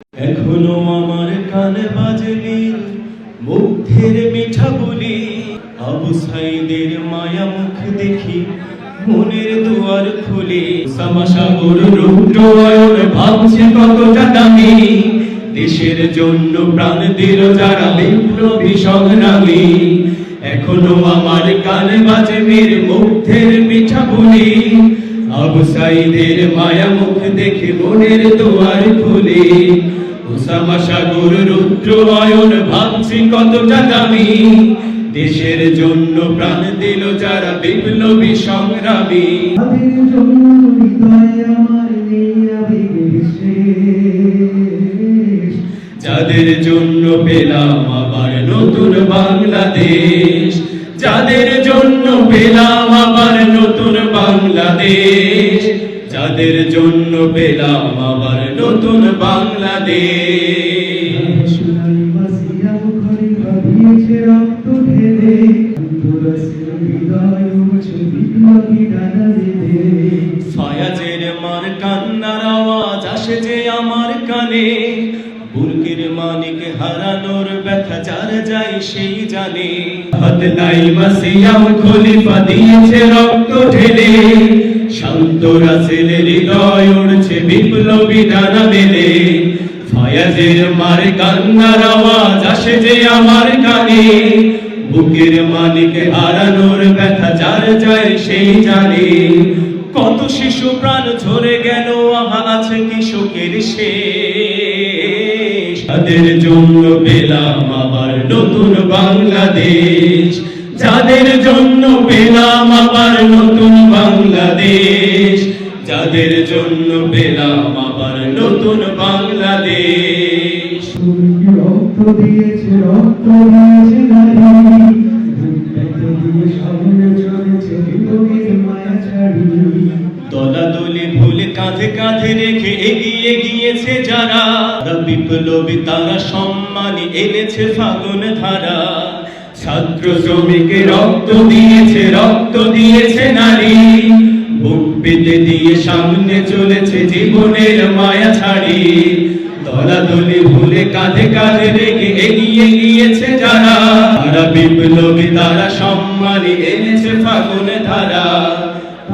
এখনও আমার কানে বাজেনি মুগ্ধের মিঠা বলি। আবু সাইদের মায়া মুখ দেখি, মনের দুয়ার খুলে। সামাসাগর রুদ্র অয়ন ভাবছে কতটা দামি। দেশের জন্য প্রাণ দিল যারা বিপ্লবী সংগ্রামী। এখনও আমার কানে বাজে বীর মুগ্ধের মিঠা বলি। আবু সাইদের মায়া মুখ দেখে মনের দুয়ার খুলে। উসামা সাগর রুদ্র অয়ন ভাবছি কতটা দামি। দেশের জন্য প্রাণ দিল যারা বিপ্লবী সংগ্রামী। যাদের জন্য পেলাম আবার নতুন বাংলাদেশ। যাদের জন্য পেলাম আবার নতুন বাংলাদেশ যাদের জন্য পেলাম আবার নতুন বাংলাদেশ। ফায়াজের মার কান্নার আওয়াজ আসে যে আমার কানে বুর্গের মানিক হারানোর ব্যথা যার যাই সেই জানে হাত নাই মাসিয়াম খলিফা দিয়েছে রক্ত ঢেলে। শান্ত রাসেল হৃদয় উড়ছে বিপ্লবী ডানা মেলে। ফায়াজের মার কান্নার আওয়াজ আসে যে আমার কানে। বুকের মালিক হারানোর ব্যথা যার যায় সেই জানে। কত শিশু প্রাণ ঝরে গেল, আহা আছে কি শোকের শেষ তাদের জন্য পেলাম আবার নতুন বাংলাদেশ। যাদের জন্য পেলাম আবার নতুন বাংলাদেশ। যাদের জন্য পেলাম আবার নতুন বাংলাদেশ। রক্ত দিয়েছে রক্ত দিয়েছে দলাদলি ভুলে কাঁধে কাঁধে রেখে এগিয়ে গিয়েছে যারা। বিপ্লবী তারা সম্মানী এনেছে ফাগুন ধারা। ছাত্র শ্রমিকে রক্ত দিয়েছে রক্ত দিয়েছে নারী। বুক পেতে দিয়ে সামনে চলেছে জীবনের মায়া ছাড়ি। দলাদলি ভুলে কাঁধে কাঁধে রেখে এগিয়ে গিয়েছে যারা। তারা বিপ্লবী, তারা সম্মানী এনেছে ফাগুন ধারা।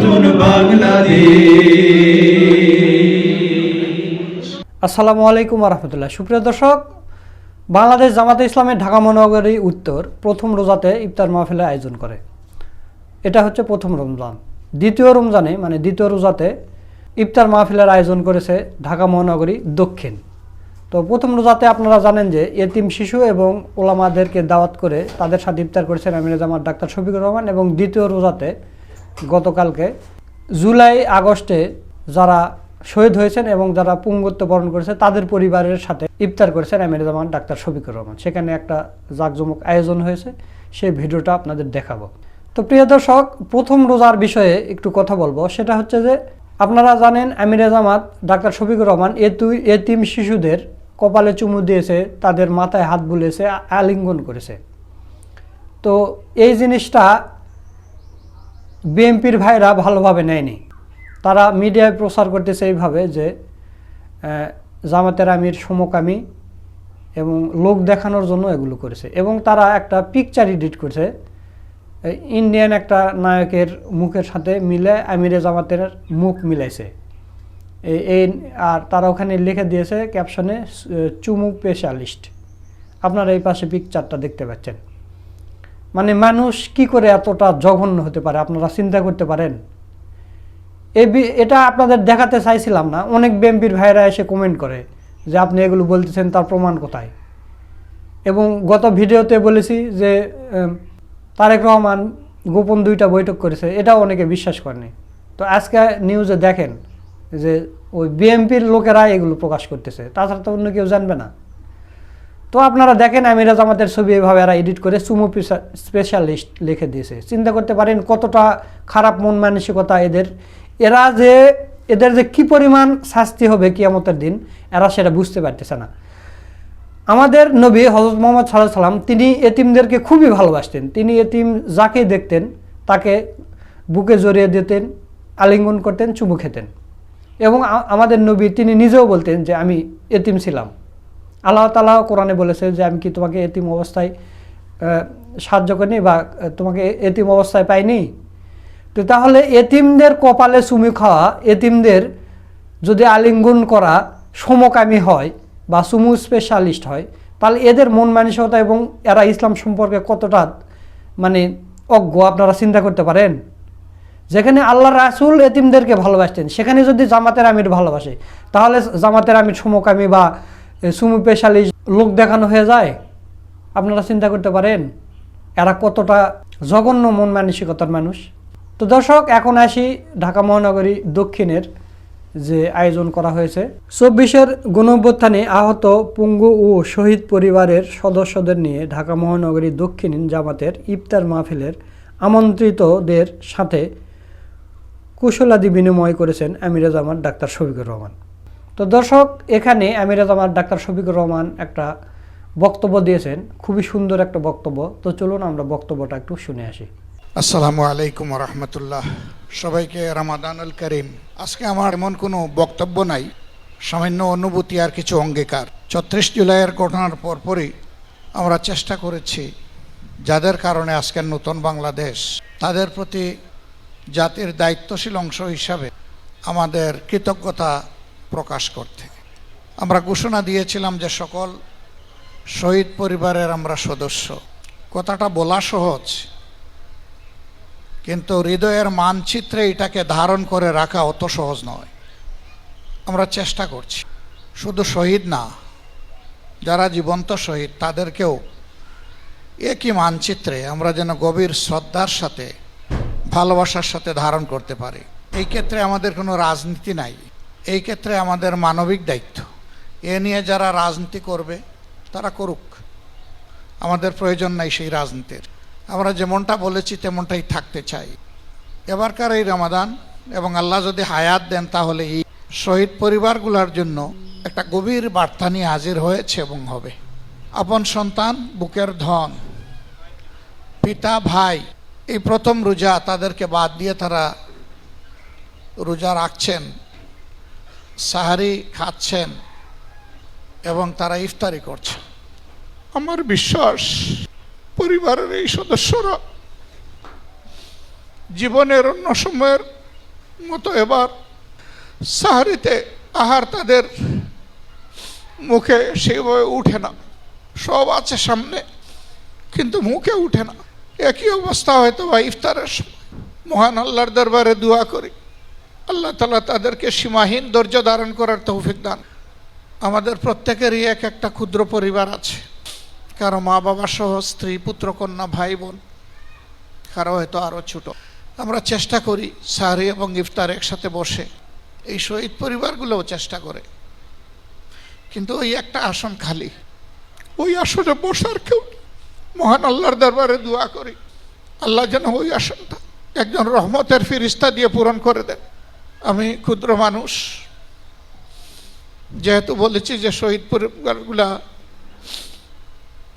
নতুন বাংলাদেশ। আসসালামু আলাইকুম রহমতুল্লাহ সুপ্রিয় দর্শক, বাংলাদেশ জামাতে ইসলামের ঢাকা মহানগরী উত্তর প্রথম রোজাতে ইফতার মাহফিলের আয়োজন করে। এটা হচ্ছে প্রথম রমজান। দ্বিতীয় রমজানে মানে দ্বিতীয় রোজাতে ইফতার মাহফিলের আয়োজন করেছে ঢাকা মহানগরী দক্ষিণ। তো প্রথম রোজাতে আপনারা জানেন যে এতিম শিশু এবং ওলামাদেরকে দাওয়াত করে তাদের সাথে ইফতার করেছেন আমির জামাত ডাক্তার শফিকুর রহমান এবং দ্বিতীয় রোজাতে গতকালকে জুলাই আগস্টে যারা শহীদ হয়েছেন এবং যারা পুঙ্গত্ব বরণ করেছে, তাদের পরিবারের সাথে ইফতার করেছেন আমির জামান ডাক্তার শফিকুর রহমান। সেখানে একটা জাঁকজমক আয়োজন হয়েছে, সেই ভিডিওটা আপনাদের দেখাবো। তো প্রিয় দর্শক, প্রথম রোজার বিষয়ে একটু কথা বলব। সেটা হচ্ছে যে, আপনারা জানেন আমির জামাত ডাক্তার শফিকুর রহমান এতু এতিম শিশুদের কপালে চুমু দিয়েছে, তাদের মাথায় হাত বুলিয়েছে, আ- আলিঙ্গন করেছে। তো এই জিনিসটা বিএনপির ভাইরা ভালোভাবে নেয়নি। তারা মিডিয়ায় প্রচার করতেছে এইভাবে যে জামাতের আমির সমকামী এবং লোক দেখানোর জন্য এগুলো করেছে এবং তারা একটা পিকচার এডিট করছে। ইন্ডিয়ান একটা নায়কের মুখের সাথে মিলে আমিরে জামাতের মুখ মিলাইছে। এই- এই আর তারা ওখানে লিখে দিয়েছে ক্যাপশনে চুমু স্পেশালিস্ট আপনারা এই পাশে পিকচারটা দেখতে পাচ্ছেন। মানে মানুষ কি করে এতটা জঘন্য হতে পারে? আপনারা চিন্তা করতে পারেন। এ এটা আপনাদের দেখাতে চাইছিলাম না। অনেক বিএমপির ভাইরা এসে কমেন্ট করে যে আপনি এগুলো বলতেছেন, তার প্রমাণ কোথায়? এবং গত ভিডিওতে বলেছি যে তারেক রহমান গোপন দুইটা বৈঠক করেছে, এটাও অনেকে বিশ্বাস করেনি। তো আজকে নিউজে দেখেন যে ওই বিএমপির লোকেরা এগুলো প্রকাশ করতেছে। তাছাড়া তো অন্য কেউ জানবে না। তো আপনারা দেখেন, আমিরাজ আমাদের ছবি এভাবে এরা এডিট করে সুমো স্পেশালিস্ট লিখে দিয়েছে। চিন্তা করতে পারেন কতটা খারাপ মন মানসিকতা এদের। এরা যে, এদের যে কি পরিমাণ শাস্তি হবে কিয়ামতের দিন, এরা সেটা বুঝতে পারতেছে না। আমাদের নবী হজরত মোহাম্মদ সাল্লাহ সাল্লাম, তিনি এতিমদেরকে খুবই ভালোবাসতেন। তিনি এতিম যাকে দেখতেন, তাকে বুকে জড়িয়ে দিতেন, আলিঙ্গন করতেন, চুমু খেতেন। এবং আমাদের নবী তিনি নিজেও বলতেন যে, আমি এতিম ছিলাম। আল্লাহ তালা কোরআনে বলেছে যে আমি কি তোমাকে এতিম অবস্থায় সাহায্য করিনি বা তোমাকে এতিম অবস্থায় পাইনি? তো তাহলে এতিমদের কপালে চুমি খাওয়া, এতিমদের যদি আলিঙ্গন করা সমকামী হয় বা সুমু স্পেশালিস্ট হয়, তাহলে এদের মন মানসিকতা এবং এরা ইসলাম সম্পর্কে কতটা মানে অজ্ঞ আপনারা চিন্তা করতে পারেন? যেখানে আল্লাহ রাসুল এতিমদেরকে ভালোবাসতেন, সেখানে যদি জামাতের আমির ভালোবাসে, তাহলে জামাতের আমির সমকামী বা সুমু স্পেশালিস্ট লোক দেখানো হয়ে যায়, আপনারা চিন্তা করতে পারেন, এরা কতটা জঘন্য মন মানসিকতার মানুষ। তো দর্শক, এখন আসি ঢাকা মহানগরী দক্ষিণের যে আয়োজন করা হয়েছে। চব্বিশের গণঅভ্যুত্থানে আহত পুঙ্গু ও শহীদ পরিবারের সদস্যদের নিয়ে ঢাকা মহানগরী দক্ষিণ জামাতের ইফতার মাহফিলের আমন্ত্রিতদের সাথে কুশলাদি বিনিময় করেছেন আমিরা জামান ডাক্তার শফিকুর রহমান। তো দর্শক, এখানে আমিরা জামান ডাক্তার শফিকুর রহমান একটা বক্তব্য দিয়েছেন। খুবই সুন্দর একটা বক্তব্য। তো চলুন আমরা বক্তব্যটা একটু শুনে আসি। আসসালামু আলাইকুম রহমতুল্লাহ। সবাইকে রামাদানুল করিম। আজকে আমার এমন কোনো বক্তব্য নাই। সামান্য অনুভূতি আর কিছু অঙ্গীকার। ছত্রিশ জুলাইয়ের ঘটনার পরপরই আমরা চেষ্টা করেছি যাদের কারণে আজকের নতুন বাংলাদেশ, তাদের প্রতি জাতির দায়িত্বশীল অংশ হিসাবে আমাদের কৃতজ্ঞতা প্রকাশ করতে। আমরা ঘোষণা দিয়েছিলাম যে সকল শহীদ পরিবারের আমরা সদস্য। কথাটা বলা সহজ। কিন্তু হৃদয়ের মানচিত্রে এটাকে ধারণ করে রাখা অত সহজ নয়। আমরা চেষ্টা করছি। শুধু শহীদ না, যারা জীবন্ত শহীদ, তাদেরকেও একই মানচিত্রে আমরা যেন গভীর শ্রদ্ধার সাথে, ভালোবাসার সাথে ধারণ করতে পারি। এই ক্ষেত্রে আমাদের কোনো রাজনীতি নাই। এই ক্ষেত্রে আমাদের মানবিক দায়িত্ব। এ নিয়ে যারা রাজনীতি করবে, তারা করুক। আমাদের প্রয়োজন নাই সেই রাজনীতির। আমরা যেমনটা বলেছি, তেমনটাই থাকতে চাই। এবারকার এই রমাদান এবং আল্লাহ যদি হায়াত দেন, তাহলে এই শহীদ পরিবারগুলোর জন্য একটা গভীর বার্তা নিয়ে হাজির হয়েছে এবং হবে। আপন সন্তান, বুকের ধন, পিতা, ভাই, এই প্রথম রোজা তাদেরকে বাদ দিয়ে তারা রোজা রাখছেন। সাহারি খাচ্ছেন এবং তারা ইফতারি করছেন আমার বিশ্বাস, পরিবারের এই সদস্যরা জীবনের অন্য সময়ের মতো এবার সাহারিতে আহার তাদের মুখে সেইভাবে উঠে না। সব আছে সামনে, কিন্তু মুখে উঠে না। একই অবস্থা হয়তো বা ইফতারের সময়। মহান আল্লাহর দরবারে দোয়া করি। আল্লাহ তালা তাদেরকে সীমাহীন ধৈর্য ধারণ করার তৌফিক দান। আমাদের প্রত্যেকেরই এক একটা ক্ষুদ্র পরিবার আছে। কারও মা বাবা সহ স্ত্রী, পুত্র, কন্যা, ভাই, বোন, কারও হয়তো আরও ছোট। আমরা চেষ্টা করি সাহারি এবং ইফতার একসাথে বসে এই শহীদ পরিবারগুলোও চেষ্টা করে। কিন্তু ওই একটা আসন খালি। ওই আসনে বসার কেউ মহান আল্লাহর দরবারে দোয়া করি। আল্লাহ যেন ওই আসনটা একজন রহমতের ফিরিস্তা দিয়ে পূরণ করে দেন। আমি ক্ষুদ্র মানুষ। যেহেতু বলেছি যে শহীদ পরিবারগুলা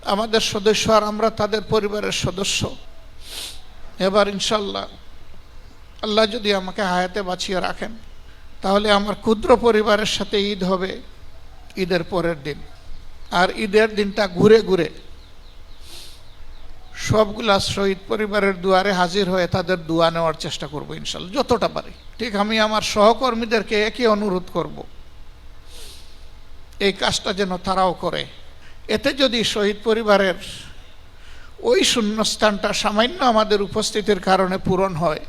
আমাদের সদস্য আর আমরা তাদের পরিবারের সদস্য। এবার ইনশাল্লাহ আল্লাহ যদি আমাকে হায়াতে বাঁচিয়ে রাখেন, তাহলে আমার ক্ষুদ্র পরিবারের সাথে ঈদ হবে ঈদের পরের দিন। আর ঈদের দিনটা ঘুরে ঘুরে সবগুলা শহীদ পরিবারের দুয়ারে হাজির হয়ে তাদের দোয়া নেওয়ার চেষ্টা করব ইনশাল্লাহ, যতটা পারি। ঠিক আমি আমার সহকর্মীদেরকে একই অনুরোধ করব। এই কাজটা যেন তারাও করে। এতে যদি শহীদ পরিবারের ওই শূন্যস্থানটা সামান্য আমাদের উপস্থিতির কারণে পূরণ হয়,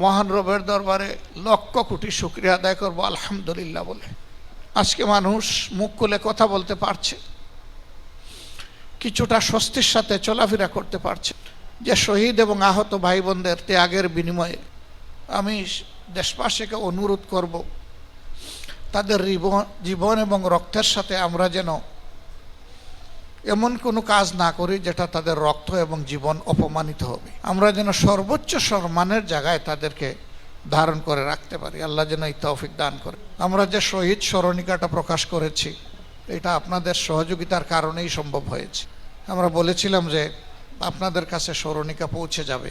মহান রবের দরবারে লক্ষ কোটি শুক্রিয়া আদায় করব আলহামদুলিল্লাহ বলে। আজকে মানুষ মুখ খুলে কথা বলতে পারছে। কিছুটা স্বস্তির সাথে চলাফেরা করতে পারছে যে শহীদ এবং আহত ভাই বোনদের ত্যাগের বিনিময়ে আমি দেশবাসীকে অনুরোধ করব, তাদের জীবন এবং রক্তের সাথে আমরা যেন এমন কোনো কাজ না করি যেটা তাদের রক্ত এবং জীবন অপমানিত হবে। আমরা যেন সর্বোচ্চ সম্মানের জায়গায় তাদেরকে ধারণ করে রাখতে পারি। আল্লাহ যেন এই তৌফিক দান করে। আমরা যে শহীদ স্মরণিকাটা প্রকাশ করেছি এটা আপনাদের সহযোগিতার কারণেই সম্ভব হয়েছে। আমরা বলেছিলাম যে আপনাদের কাছে স্মরণিকা পৌঁছে যাবে।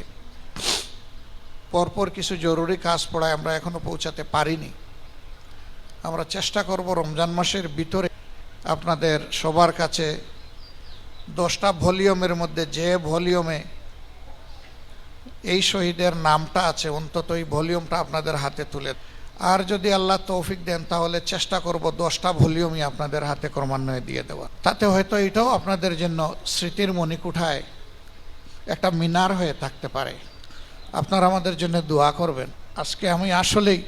পরপর কিছু জরুরি কাজ পড়ায় আমরা এখনও পৌঁছাতে পারিনি। আমরা চেষ্টা করব রমজান মাসের ভিতরে আপনাদের সবার কাছে দশটা ভলিউমের মধ্যে যে ভলিউমে এই শহীদের নামটা আছে, অন্তত এই ভলিউমটা আপনাদের হাতে তুলে আর যদি আল্লাহ তৌফিক দেন, তাহলে চেষ্টা করব দশটা ভলিউমই আপনাদের হাতে ক্রমান্বয়ে দিয়ে দেওয়া তাতে হয়তো এটাও আপনাদের জন্য স্মৃতির মণিকুঠায় একটা মিনার হয়ে থাকতে পারে। আপনারা আমাদের জন্য দোয়া করবেন। আজকে আমি আসলেই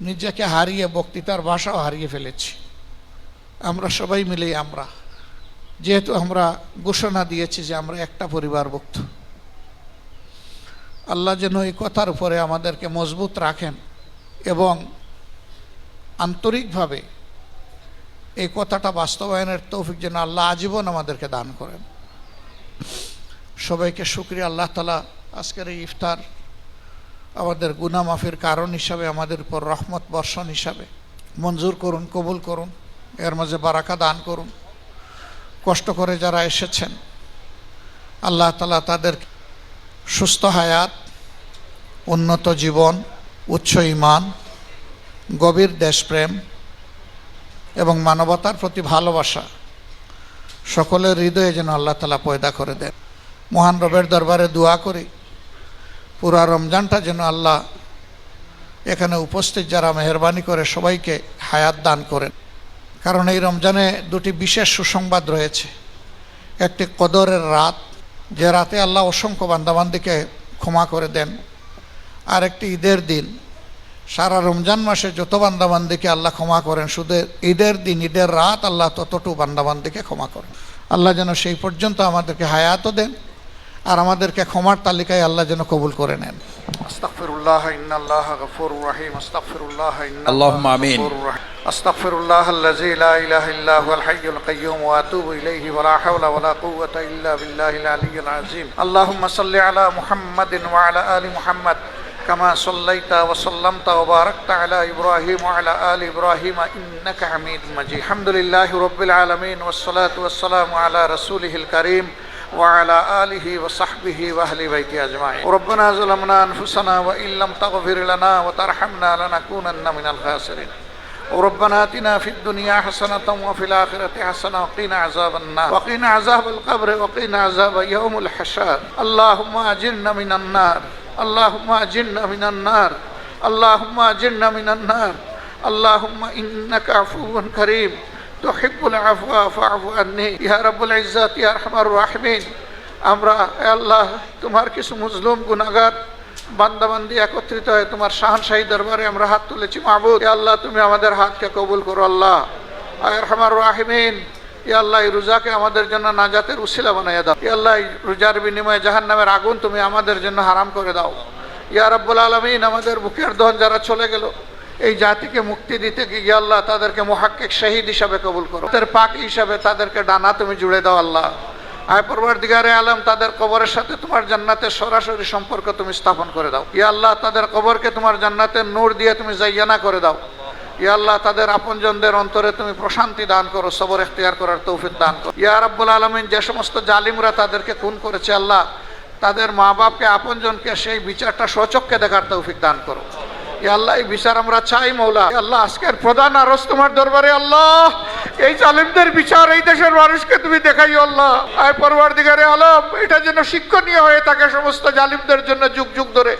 নিজেকে হারিয়ে বক্তৃতার ভাষাও হারিয়ে ফেলেছি। আমরা সবাই মিলেই আমরা। যেহেতু আমরা ঘোষণা দিয়েছি যে আমরা একটা পরিবারভুক্ত। আল্লাহ যেন এই কথার উপরে আমাদেরকে মজবুত রাখেন এবং আন্তরিকভাবে এই কথাটা বাস্তবায়নের তৌফিক যেন আল্লাহ আজীবন আমাদেরকে দান করেন। সবাইকে শুক্রিয়া, আল্লাহ তালা আজকের এই ইফতার আমাদের গুনা মাফির কারণ হিসাবে, আমাদের উপর রহমত বর্ষণ হিসাবে মঞ্জুর করুন, কবুল করুন, এর মাঝে বারাকা দান করুন। কষ্ট করে যারা এসেছেন, আল্লাহ তালা তাদের সুস্থ হায়াত, উন্নত জীবন, উচ্চ ইমান গভীর দেশপ্রেম এবং মানবতার প্রতি ভালোবাসা সকলের হৃদয়ে যেন আল্লাহ তালা পয়দা করে দেন। মহান রবের দরবারে দোয়া করি, পুরা রমজানটা যেন আল্লাহ এখানে উপস্থিত যারা মেহরবানি করে সবাইকে হায়াত দান করেন। কারণ এই রমজানে দুটি বিশেষ সুসংবাদ রয়েছে। একটি কদরের রাত যে রাতে আল্লাহ অসংখ্য বান্দাবান্দিকে ক্ষমা করে দেন। আর একটি ঈদের দিন। সারা রমজান মাসে যত বান্দাবান্দিকে আল্লাহ ক্ষমা করেন, শুধু ঈদের দিন, ঈদের রাত আল্লাহ ততটু বান্দাবান্দিকে ক্ষমা করেন। আল্লাহ যেন সেই পর্যন্ত আমাদেরকে হায়াতও দেন আর আমাদেরকে ক্ষমার তালিকায় আল্লাহ যেন কবুল করে নেন আস্তাগফিরুল্লাহ ইন্নাল্লাহ গফুরুর রহিম আস্তাগফিরুল্লাহ اللهم آمين. আস্তাগফিরুল্লাহ الذي لا اله الا هو الحي القيوم واتوب اليه ولا حول ولا قوه الا بالله العلي العظيم اللهم صل على محمد وعلى ال محمد كما صليت وسلمت وباركت على ابراهيم وعلى ال ابراهيم انك حميد مجيد الحمد لله رب العالمين والصلاه والسلام على رسوله الكريم وعلى آله وصحبه وأهل بيته أجمعين. ربنا ظلمنا أنفسنا وإن لم تغفر لنا وترحمنا لنكونن من الخاسرين. وربنا آتنا في الدنيا حسنة وفي الآخرة حسنة وقنا عذاب النار. وقنا عذاب القبر وقنا عذاب يوم الحشار اللهم أجرنا من النار. اللهم أجرنا من النار. اللهم أجرنا من النار. اللهم إنك عفو كريم. তহিবুল আফওয়া ফাফু আননি, ইয়া রব্বুল ইজ্জাত আমরা আল্লাহ, তোমার কিছু মুজলুম গুনাগার বান্দাবান্দি একত্রিত হয়ে তোমার শাহনশাহী দরবারে আমরা হাত তুলেছি। মাহবুদ আল্লাহ, তুমি আমাদের হাতকে কবুল করো, আল্লাহ। আর রাহমিন ই আল্লাহ রোজাকে আমাদের জন্য নাজাতের উসিলা বানাইয়া দাও। ই আল্লাহ রোজার বিনিময়ে জাহান নামের আগুন তুমি আমাদের জন্য হারাম করে দাও। ইয়া রব্বুল আলমিন, আমাদের বুকের ধন যারা চলে গেল এই জাতিকে মুক্তি দিতে গিয়ে আল্লাহ তাদেরকে মহাক্কিক শহীদ হিসাবে কবুল করো। তাদের পাক হিসাবে তাদেরকে ডানা তুমি জুড়ে দাও আল্লাহ। আয় দিগারে আলম, তাদের কবরের সাথে তোমার জান্নাতের সরাসরি সম্পর্ক তুমি স্থাপন করে দাও। ইয়া আল্লাহ, তাদের কবরকে তোমার জান্নাতের নূর দিয়ে তুমি জাইয়ানা করে দাও। ইয়া আল্লাহ, তাদের আপনজনদের অন্তরে তুমি প্রশান্তি দান করো, সবর এখতিয়ার করার তৌফিক দান করো। ইয়া রাব্বুল আলমিন, যে সমস্ত জালিমরা তাদেরকে খুন করেছে আল্লাহ, তাদের মা বাপকে আপনজনকে সেই বিচারটা স্বচক্ষে দেখার তৌফিক দান করো। আল্লাহ, এই বিচার আমরা চাই, মৌলা। আল্লাহ, আজকের প্রধান আরস তোমার দরবারে আল্লাহ, এই জালিমদের বিচার এই দেশের মানুষকে তুমি দেখাই আল্লাহ। আয় পরবার দিগারে আলম, এটা যেন শিক্ষণীয় হয়ে থাকে সমস্ত জালিমদের জন্য যুগ যুগ ধরে।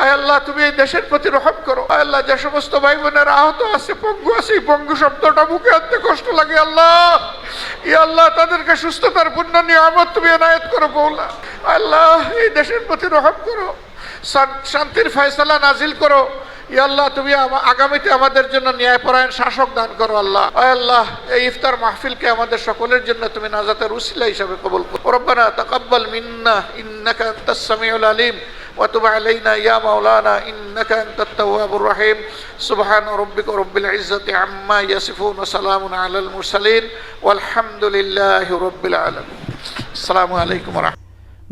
আয় আল্লাহ, তুমি এই দেশের প্রতি রহম করো। আয় আল্লাহ, যে সমস্ত ভাই বোনের আহত আছে, পঙ্গু আছে পঙ্গু শব্দটা মুখে আনতে কষ্ট লাগে আল্লাহ। ই আল্লাহ, তাদেরকে সুস্থতার পূর্ণ নিয়ামত তুমি এনায়ত করো বৌলা আল্লাহ, এই দেশের প্রতি রহম করো। শান্তির ফয়সালা নাজিল করো। আল্লাহ, তুমি আগামীতে আমাদের জন্য ন্যায়পরায়ণ শাসক দান করো আল্লাহ। আল্লাহ, এই ইফতার মাহফিলকে আমাদের সকলের জন্য তুমি নাজাতের উসিলা হিসাবে কবল করো। রব্বানা তাকাব্বাল মিন্না, ইন্নাকা আনতাস সামিউল আলিম, ওয়া তুব আলাইনা ইয়া মাওলানা, ইন্নাকা আনতাত তাওয়াবুর রহিম। সুবহান রাব্বিকা রাব্বিল ইজ্জাতি আম্মা ইয়াসিফুন, ওয়া সালামুন আলাল মুরসালিন ওয়াল হামদুলিল্লাহি রাব্বিল আলামিন। আসসালামু আলাইকুম ওয়া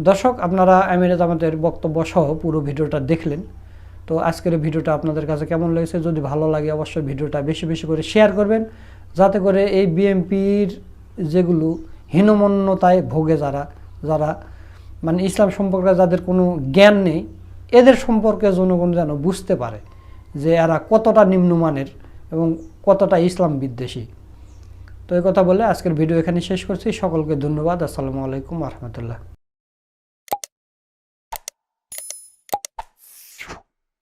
দর্শক, আপনারা আমিরে আমাদের বক্তব্য সহ পুরো ভিডিওটা দেখলেন। তো আজকের ভিডিওটা আপনাদের কাছে কেমন লেগেছে? যদি ভালো লাগে, অবশ্যই ভিডিওটা বেশি বেশি করে শেয়ার করবেন। যাতে করে এই বিএমপির যেগুলো হীনমন্যতায় ভোগে যারা যারা মানে ইসলাম সম্পর্কে যাদের কোনো জ্ঞান নেই, এদের সম্পর্কে জনগণ যেন বুঝতে পারে যে এরা কতটা নিম্নমানের এবং কতটা ইসলাম বিদ্বেষী। তো এই কথা বলে আজকের ভিডিও এখানে শেষ করছি। সকলকে ধন্যবাদ। আসসালামু আলাইকুম রহমতুল্লাহ।